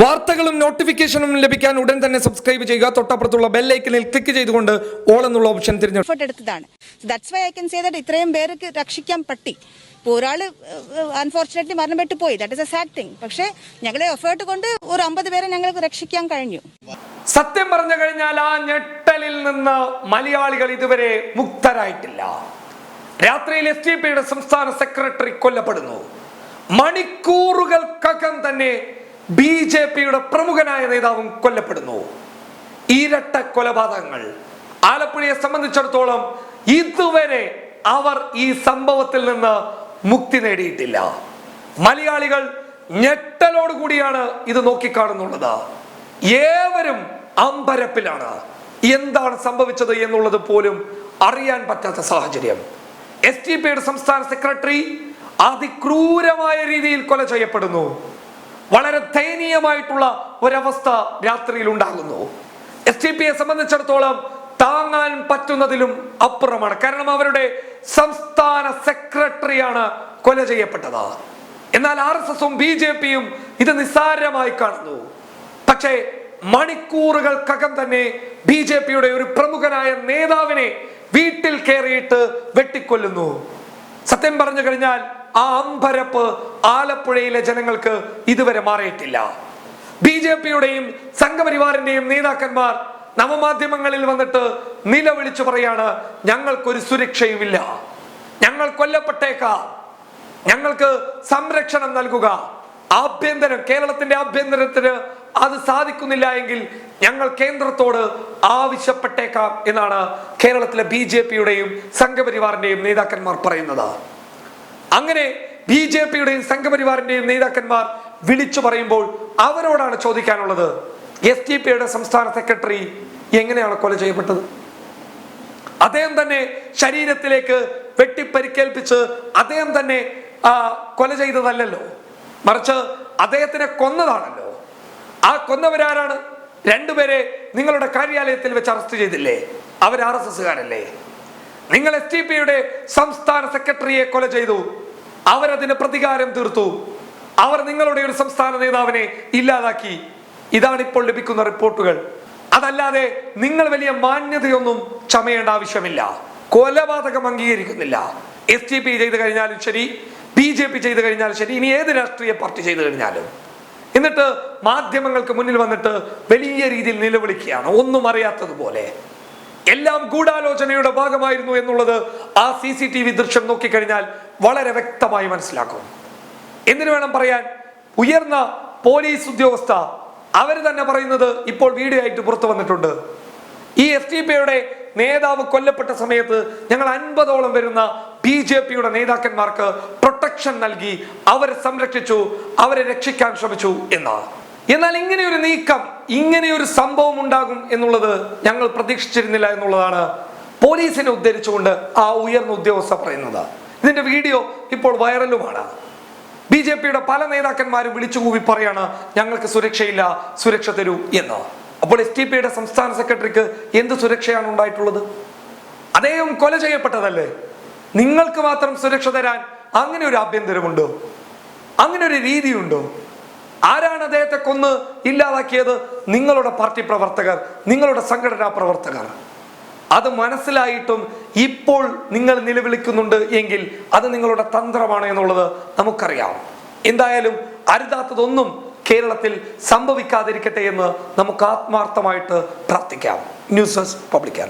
വാർത്തകളും നോട്ടിഫിക്കേഷനും ലഭിക്കാൻ ഉടൻ തന്നെ സബ്സ്ക്രൈബ് ചെയ്യുക. തൊട്ടപ്പുറത്തുള്ള ബെല്ലൈക്കനിൽ ക്ലിക്ക് ചെയ്തുകൊണ്ട് ഓൾ എന്നുള്ള ഓപ്ഷൻ എടുത്തതാണ്. That's why I can say that ഇത്രയും പേർക്ക് രക്ഷിക്കാൻ പറ്റി. ഇപ്പോൾ ഒരാൾ അൺഫോർച്ചുനേറ്റ്ലി മരണപ്പെട്ടു പോയി. That is a sad thing പക്ഷേ ഞങ്ങളെ എഫേർട്ട് കൊണ്ട് ഒരു അമ്പത് പേരെ ഞങ്ങൾക്ക് രക്ഷിക്കാൻ കഴിഞ്ഞു. സത്യം പറഞ്ഞു കഴിഞ്ഞാൽ ആ ഞെട്ടലിൽ നിന്ന് മലയാളികൾ ഇതുവരെ മുക്തരായിട്ടില്ല. രാത്രിയിൽ എസ് ടി പിയുടെ സംസ്ഥാന സെക്രട്ടറി കൊല്ലപ്പെടുന്നു. മണിക്കൂറുകൾക്കകം തന്നെ ബി ജെ പിയുടെ പ്രമുഖനായ നേതാവും കൊല്ലപ്പെടുന്നു. ഇരട്ട കൊലപാതകങ്ങൾ. ആലപ്പുഴയെ സംബന്ധിച്ചിടത്തോളം ഇതുവരെ അവർ ഈ സംഭവത്തിൽ നിന്ന് മുക്തി നേടിയിട്ടില്ല. മലയാളികൾ ഞെട്ടലോടുകൂടിയാണ് ഇത് നോക്കിക്കാണുന്നുള്ളത്. ഏവരും അമ്പരപ്പിലാണ്. എന്താണ് സംഭവിച്ചത് എന്നുള്ളത് പോലും അറിയാൻ പറ്റാത്ത സാഹചര്യം. എസ് ടി പിയുടെ സംസ്ഥാന സെക്രട്ടറി അതിക്രൂരമായ രീതിയിൽ കൊല ചെയ്യപ്പെടുന്നു. വളരെ ദയനീയമായിട്ടുള്ള ഒരവസ്ഥ രാത്രിയിൽ ഉണ്ടാകുന്നു എസ് ടി പിയെ സംബന്ധിച്ചിടത്തോളം താങ്ങാൻ പറ്റുന്നതിലും അപ്പുറമാണ്. കാരണം അവരുടെ സംസ്ഥാന സെക്രട്ടറിയാണ് കൊല ചെയ്യപ്പെട്ടത്. എന്നാൽ ആർ എസ് എസും ബി ജെ പിയും ഇത് നിസ്സാരമായി കാണുന്നു. പക്ഷേ മണിക്കൂറുകൾക്കകം തന്നെ ബി ജെ പിയുടെ ഒരു പ്രമുഖനായ നേതാവിനെ വീട്ടിൽ കയറിയിട്ട് വെട്ടിക്കൊല്ലുന്നു. സത്യം പറഞ്ഞു കഴിഞ്ഞാൽ ആ അമ്പരപ്പ് ആലപ്പുഴയിലെ ജനങ്ങൾക്ക് ഇതുവരെ മാറിയിട്ടില്ല. ബി ജെ പിയുടെയും സംഘപരിവാറിന്റെയും നേതാക്കന്മാർ നവമാധ്യമങ്ങളിൽ വന്നിട്ട് നിലവിളിച്ചു പറയാണ് ഞങ്ങൾക്കൊരു സുരക്ഷയുമില്ല. ഞങ്ങൾ കൊല്ലപ്പെട്ടേക്കാം. ഞങ്ങൾക്ക് സംരക്ഷണം നൽകുക. ആഭ്യന്തരം കേരളത്തിന്റെ ആഭ്യന്തരത്തിന് അത് സാധിക്കുന്നില്ല എങ്കിൽ ഞങ്ങൾ കേന്ദ്രത്തോട് ആവശ്യപ്പെട്ടേക്കാം എന്നാണ് കേരളത്തിലെ ബി ജെ പിയുടെയും സംഘപരിവാറിന്റെയും നേതാക്കന്മാർ പറയുന്നത്. അങ്ങനെ ബി ജെ പിയുടെയും സംഘപരിവാറിന്റെയും നേതാക്കന്മാർ വിളിച്ചു പറയുമ്പോൾ അവരോടാണ് ചോദിക്കാനുള്ളത് എസ് ടി പിയുടെ സംസ്ഥാന സെക്രട്ടറി എങ്ങനെയാണ് കൊല ചെയ്യപ്പെട്ടത്? അദ്ദേഹം തന്നെ ശരീരത്തിലേക്ക് വെട്ടിപ്പരിക്കേൽപ്പിച്ച് അദ്ദേഹം തന്നെ കൊല ചെയ്തതല്ലല്ലോ. മറിച്ച് അദ്ദേഹത്തിനെ കൊന്നതാണല്ലോ. ആ കൊന്നവരാരാണ്? രണ്ടുപേരെ നിങ്ങളുടെ കാര്യാലയത്തിൽ വെച്ച് അറസ്റ്റ് ചെയ്തില്ലേ? അവർ ആർ എസ് എസ്സുകാരല്ലേ? നിങ്ങൾ എസ് ടി പിയുടെ സംസ്ഥാന സെക്രട്ടറിയെ കൊല ചെയ്തു. അവരതിന് പ്രതികാരം തീർത്തു. അവർ നിങ്ങളുടെ ഒരു സംസ്ഥാന നേതാവിനെ ഇല്ലാതാക്കി. ഇതാണ് ഇപ്പോൾ ലഭിക്കുന്ന റിപ്പോർട്ടുകൾ. അതല്ലാതെ നിങ്ങൾ വലിയ മാന്യതയൊന്നും ചമയേണ്ട ആവശ്യമില്ല. കൊലപാതകം അംഗീകരിക്കുന്നില്ല. എസ് ടി പി ചെയ്ത് കഴിഞ്ഞാലും ശരി ബി ജെ പി ചെയ്ത് കഴിഞ്ഞാലും ശരി ഇനി ഏത് രാഷ്ട്രീയ പാർട്ടി ചെയ്ത് കഴിഞ്ഞാലും. എന്നിട്ട് മാധ്യമങ്ങൾക്ക് മുന്നിൽ വന്നിട്ട് വലിയ രീതിയിൽ നിലവിളിക്കുകയാണ്. ഒന്നും അറിയാത്തതുപോലെ. എല്ലാം ഗൂഢാലോചനയുടെ ഭാഗമായിരുന്നു എന്നുള്ളത് ആ സി സി ടി വി ദൃശ്യം നോക്കിക്കഴിഞ്ഞാൽ വളരെ വ്യക്തമായി മനസ്സിലാക്കും. എന്തിനു വേണം പറയാൻ? ഉയർന്ന പോലീസ് ഉദ്യോഗസ്ഥ അവർ തന്നെ പറയുന്നത് ഇപ്പോൾ വീഡിയോ ആയിട്ട് പുറത്തു വന്നിട്ടുണ്ട്. ഈ എസ് ടി പിയുടെ നേതാവ് കൊല്ലപ്പെട്ട സമയത്ത് ഞങ്ങൾ അൻപതോളം വരുന്ന ബി ജെ പിയുടെ നേതാക്കന്മാർക്ക് പ്രൊട്ടക്ഷൻ നൽകി അവരെ സംരക്ഷിച്ചു അവരെ രക്ഷിക്കാൻ ശ്രമിച്ചു എന്നാണ് എന്നാൽ ഇങ്ങനെ ഒരു നീക്കം ഇങ്ങനെ ഒരു സംഭവം ഉണ്ടാകും എന്നുള്ളത് ഞങ്ങൾ പ്രതീക്ഷിച്ചിരുന്നില്ല എന്നുള്ളതാണ് പോലീസിനെ ഉദ്ധരിച്ചുകൊണ്ട് ആ ഉയർന്ന ഉദ്യോഗസ്ഥ പറയുന്നത്. ഇതിന്റെ വീഡിയോ ഇപ്പോൾ വൈറലുമാണ്. ബി ജെ പിയുടെ പല നേതാക്കന്മാരും വിളിച്ചുകൂവി പറയാണ് ഞങ്ങൾക്ക് സുരക്ഷയില്ല സുരക്ഷ തരൂ എന്ന്. അപ്പോൾ എസ് ടി പിയുടെ സംസ്ഥാന സെക്രട്ടറിക്ക് എന്ത് സുരക്ഷയാണ് ഉണ്ടായിട്ടുള്ളത്? അദ്ദേഹം കൊല ചെയ്യപ്പെട്ടതല്ലേ? നിങ്ങൾക്ക് മാത്രം സുരക്ഷ തരാൻ അങ്ങനെ ഒരു ആഭ്യന്തരമുണ്ടോ? അങ്ങനെ ഒരു രീതിയുണ്ടോ? ആരാണ് അദ്ദേഹത്തെ കൊന്ന് ഇല്ലാതാക്കിയത്? നിങ്ങളുടെ പാർട്ടി പ്രവർത്തകർ നിങ്ങളുടെ സംഘടനാ പ്രവർത്തകർ. അത് മനസ്സിലായിട്ടും ഇപ്പോൾ നിങ്ങൾ നിലവിളിക്കുന്നുണ്ട് എങ്കിൽ അത് നിങ്ങളുടെ തന്ത്രമാണ് എന്നുള്ളത് നമുക്കറിയാം. എന്തായാലും അരുതാത്തതൊന്നും കേരളത്തിൽ സംഭവിക്കാതിരിക്കട്ടെ എന്ന് നമുക്ക് ആത്മാർത്ഥമായിട്ട് പ്രാർത്ഥിക്കാം. News desk public